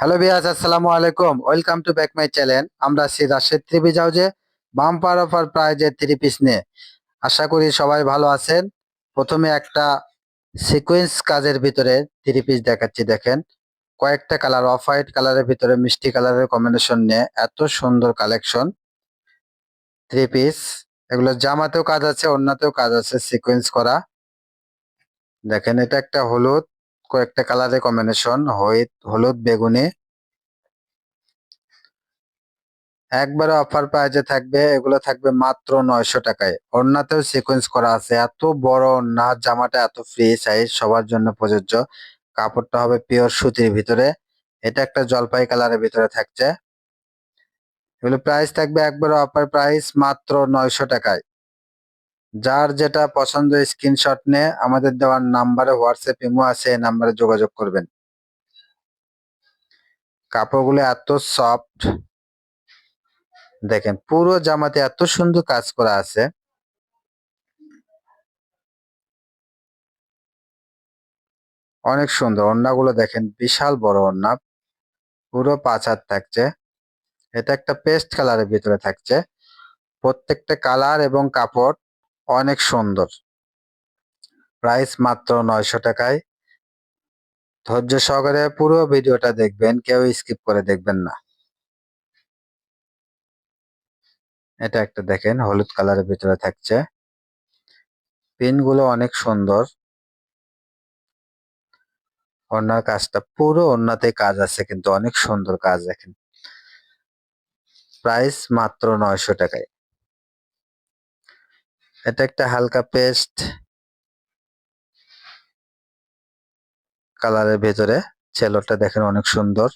Hello বিয়াস আসসালামু আলাইকুম welcome to back my channel আমরা আছি রাশেদ থ্রি পিস হাউজে বাম্পার অফার প্রাইজের থ্রি পিস নিয়ে। আশা করি সবাই ভালো আছেন। প্রথমে একটা সিকোয়েন্স কাজের ভিতরে থ্রি পিস দেখাচ্ছি, দেখেন। কয়েকটা কালার অফ হোয়াইট কালারের ভিতরে, মিষ্টি কালারের কম্বিনেশন নিয়ে এত সুন্দর কালেকশন থ্রি পিস এগুলো জামাতেও কাজ আছে, অন্যতেও কাজ আছে সিকোয়েন্স করা। দেখেন, এটা একটা হলুদ। কয়েকটা কালারের কম্বিনেশন হলুদ, বেগুনি। একবারে অফার প্রাইজে থাকবে, এগুলো থাকবে মাত্র নয়শো টাকায়। ওড়নাতেও সিকোয়েন্স করা আছে, এত বড় ওড়না, জামাটা এত ফ্রি সাইজ সবার জন্য প্রযোজ্য। কাপড়টা হবে পিওর সুতির ভিতরে, এটা একটা জলপাই কালারের ভিতরে থাকছে। এগুলো প্রাইস থাকবে একবারে অফার প্রাইস মাত্র নয়শো টাকায়। যার যেটা পছন্দ স্ক্রিনশট নিয়ে আমাদের দেওয়ার নাম্বারে হোয়াটসঅ্যাপ ইমো আছে, এই নাম্বারে যোগাযোগ করবেন। কাপড়গুলো এত সফট দেখেন, পুরো জামাতে এত সুন্দর কাজ করা আছে। অনেক সুন্দর ওড়নাগুলো দেখেন, বিশাল বড় ওড়না। পুরো পাঁচ হাত থাকছে। এটা একটা পেস্ট কালারের ভিতরে থাকছে। প্রত্যেকটা কালার এবং কাপড় অনেক সুন্দর। প্রাইস মাত্র নয়শো টাকায়। ধৈর্য সহকারে পুরো ভিডিওটা দেখবেন, কেউ স্কিপ করে দেখবেন না। এটা একটা দেখেন, হলুদ কালারের ভিতরে থাকছে। পিনগুলো অনেক সুন্দর। ওনার কাজটা, পুরো ওনাতে কাজ আছে, কিন্তু অনেক সুন্দর কাজ দেখেন। প্রাইস মাত্র নয়শো টাকায়। এটা একটা হালকা পেস্ট কালারের ভেতরে। ছেলোটা দেখেন অনেক সুন্দর।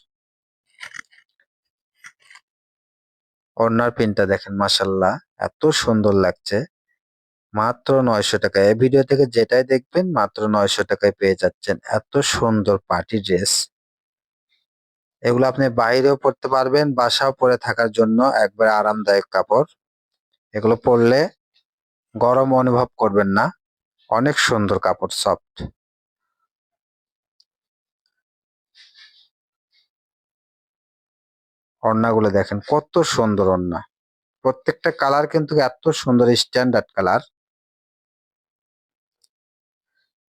ওড়নার পিনটা দেখেন মাসাল্লাহ এত সুন্দর লাগছে। মাত্র নয়শো টাকা। এই ভিডিও থেকে যেটাই দেখবেন, মাত্র নয়শো টাকায় পেয়ে যাচ্ছেন। এত সুন্দর পার্টি ড্রেস। এগুলো আপনি বাইরেও পরতে পারবেন, বাসাও পরে থাকার জন্য একবার আরামদায়ক কাপড়। এগুলো পরলে গরম অনুভব করবেন না। অনেক সুন্দর কাপড় সফট ওড়নাগুলো দেখেন, কত সুন্দর ওড়না প্রত্যেকটা কালার কিন্তু এত সুন্দর স্ট্যান্ডার্ড কালার।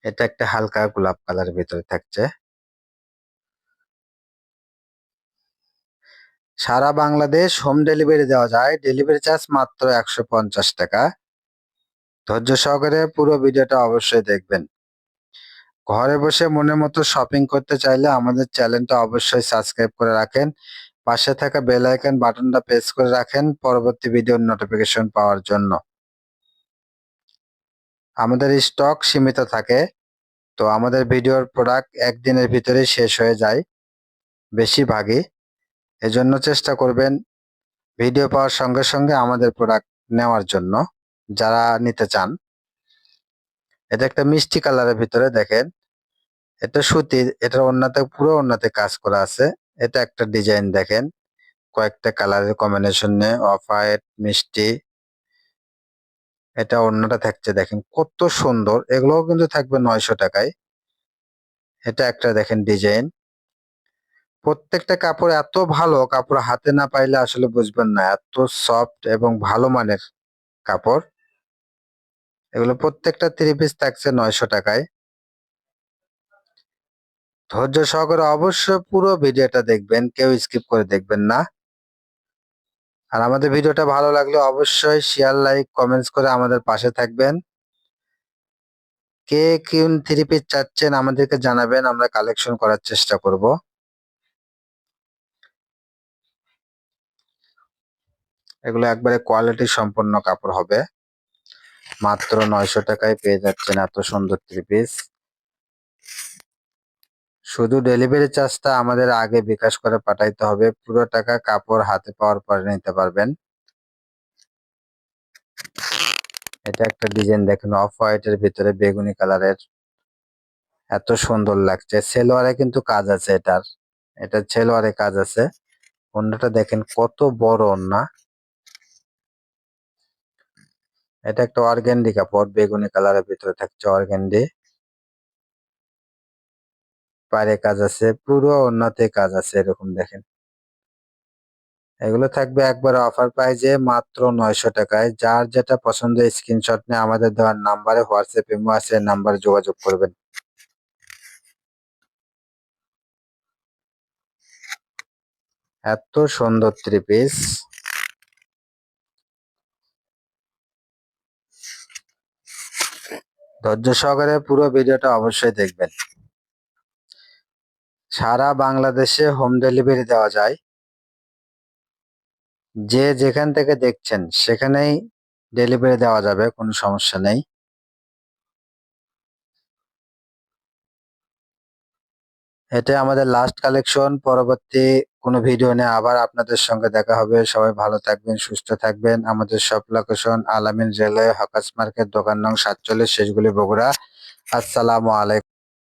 এটা একটা হালকা গোলাপ কালারের ভিতরে থাকছে। সারা বাংলাদেশ হোম ডেলিভারি দেওয়া যায়। ডেলিভারি চার্জ মাত্র একশো পঞ্চাশ টাকা। ধৈর্য সহকারে পুরো ভিডিওটা অবশ্যই দেখবেন। ঘরে বসে মনের মতো শপিং করতে চাইলে আমাদের চ্যানেলটা অবশ্যই সাবস্ক্রাইব করে রাখেন। পাশে থাকা বেল আইকন বাটনটা প্রেস করে রাখেন পরবর্তী ভিডিওর নোটিফিকেশন পাওয়ার জন্য। আমাদের স্টক সীমিত থাকে, তো আমাদের ভিডিওর প্রোডাক্ট একদিনের ভিতরে শেষ হয়ে যায়, বেশিরভাগই। এজন্য চেষ্টা করবেন ভিডিও পাওয়ার সঙ্গে সঙ্গে আমাদের প্রোডাক্ট নেওয়ার জন্য। যারা নিতে চান। এটা একটা মিষ্টি কালারের ভিতরে দেখেন। এটা সুতির এটা অন্যতে পুরো অন্যতে কাজ করা আছে। এটা একটা ডিজাইন দেখেন। কয়েকটা কালারের কম্বিনেশন নিয়ে অফ হোয়াইট মিষ্টি। এটা অন্যটা থাকছে দেখেন, কত সুন্দর। এগুলোও কিন্তু থাকবে নয়শো টাকায়। এটা একটা দেখেন ডিজাইন। প্রত্যেকটা কাপড় এত ভালো, কাপড় হাতে না পাইলে আসলে বুঝবেন না, এত সফট এবং ভালো মানের কাপড়। এগুলো প্রত্যেকটা থ্রি পিস থাকছে নয়শো টাকায়। ধৈর্য সহকারে অবশ্যই পুরো ভিডিওটা দেখবেন, কেউ স্কিপ করে দেখবেন না। আর আমাদের ভিডিওটা ভালো লাগলে অবশ্যই শেয়ার লাইক কমেন্টস করে আমাদের পাশে থাকবেন। কে কোন থ্রি পিস চাচ্ছেন আমাদেরকে জানাবেন, আমরা কালেকশন করার চেষ্টা করব। এগুলো একবারে কোয়ালিটি সম্পন্ন কাপড় হবে। মাত্র নয়শো টাকায় পেয়ে যাচ্ছেন এত সুন্দর থ্রি পিস শুধু ডেলিভারি চার্জটা আমাদের আগে বিকাশ করে পাঠাইতে হবে। পুরো টাকা কাপড় হাতে পাওয়ার পরে নিতে পারবেন। এটা একটা ডিজাইন দেখেন অফ হোয়াইটের ভিতরে বেগুনি কালারের। এত সুন্দর লাগছে। সেলোয়ারে কিন্তু কাজ আছে এটার। এটা সেলোয়ারে কাজ আছে। অন্যটা দেখেন কত বড় ওন্না এটা একটা অর্গেন্ডি কাপড় বেগুনি কালারের ভিতরে থাকছে অর্গেন্ডি পারে কাজ আছে, পুরো অন্যতে কাজ আছে এরকম দেখেন। এগুলো থাকবে একবার অফার প্রাইজে মাত্র নয়শো টাকায়। যার যেটা পছন্দ স্ক্রিনশট নিয়ে আমাদের দেওয়ার নাম্বারে হোয়াটসঅ্যাপ ইমো আছে নাম্বারে যোগাযোগ করবেন। এত সুন্দর থ্রি পিস ধৈর্য সহকারে পুরো ভিডিওটা অবশ্যই দেখবেন। সারা বাংলাদেশে হোম ডেলিভারি দেওয়া যায়। যে যেখান থেকে দেখছেন, সেখানেই ডেলিভারি দেওয়া যাবে, কোনো সমস্যা নেই। এটা আমাদের লাস্ট কালেকশন পরবর্তী কোনো ভিডিও নিয়ে আবার আপনাদের সঙ্গে দেখা হবে। সবাই ভালো থাকবেন, সুস্থ থাকবেন। আমাদের সব লোকেশন আলামিন রেলওয়ে হকাস মার্কেট, দোকান নং সাতচল্লিশ, শেষগুলি বগুড়া। আসসালামু আলাইকুম।